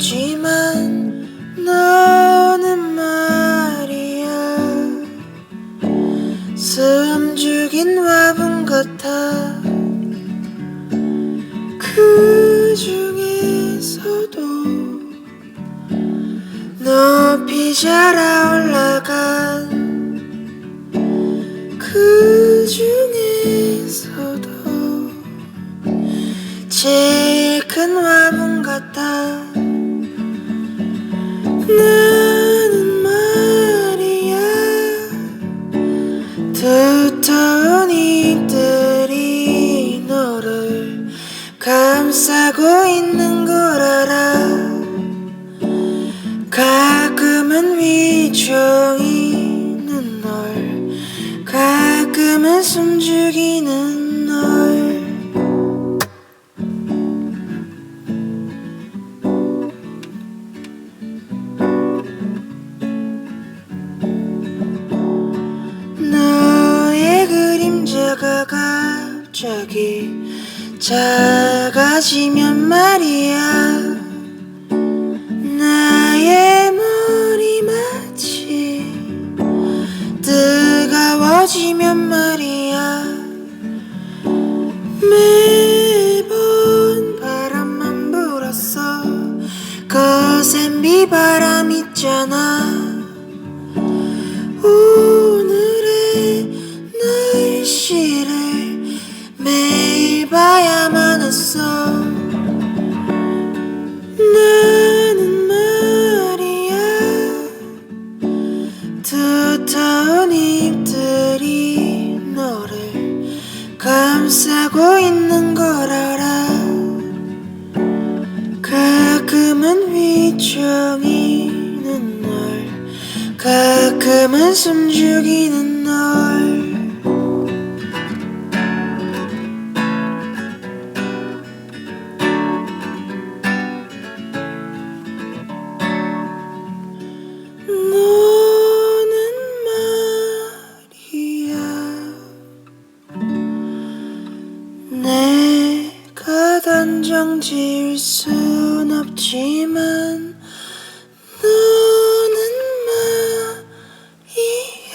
없지만 너는 말이야. 숨 죽인 화분 같아. 그 중에서도 높이 자라 올라간 그 중에서도 제 일큰 화분 같아. 나는 말이야. 두터운 잎들이 너를 감싸고 있는 걸 알아. 가끔은 위종이는 널 가끔은 숨죽이는 그림자가 갑자기 작아지면 말이야. 나의 머리 마치 뜨거워지면 말이야. 매번 바람만 불었어. 거센 비바람 있잖아 매일 봐야만 했어. 나는 말이야. 두터운 잎들이 너를 감싸고 있는 걸 알아. 가끔은 위청이는 널 가끔은 숨죽이는 널 단정 지을 순 없지만 너는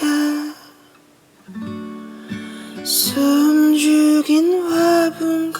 말이야. 숨죽인 화분